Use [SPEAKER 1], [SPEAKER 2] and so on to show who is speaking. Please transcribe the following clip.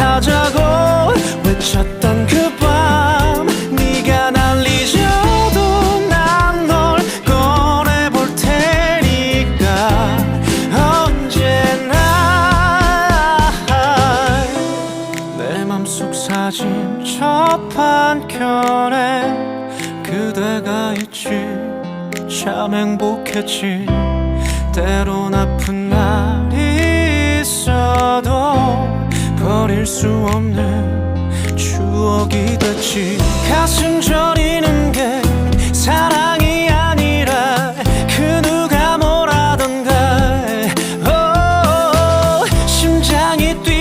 [SPEAKER 1] 그만하자고 외쳤던 그 밤 네가 날 잊어도 난 널 꺼내볼 테니까. 언제나 내 맘속 사진 첫 판켠에 그대가 있지. 참 행복했지. 때론 잊을 수 없는 추억이 됐지. 가슴 저리는 게 사랑이 아니라 그 누가 뭐라던가. 오, 심장이 뛰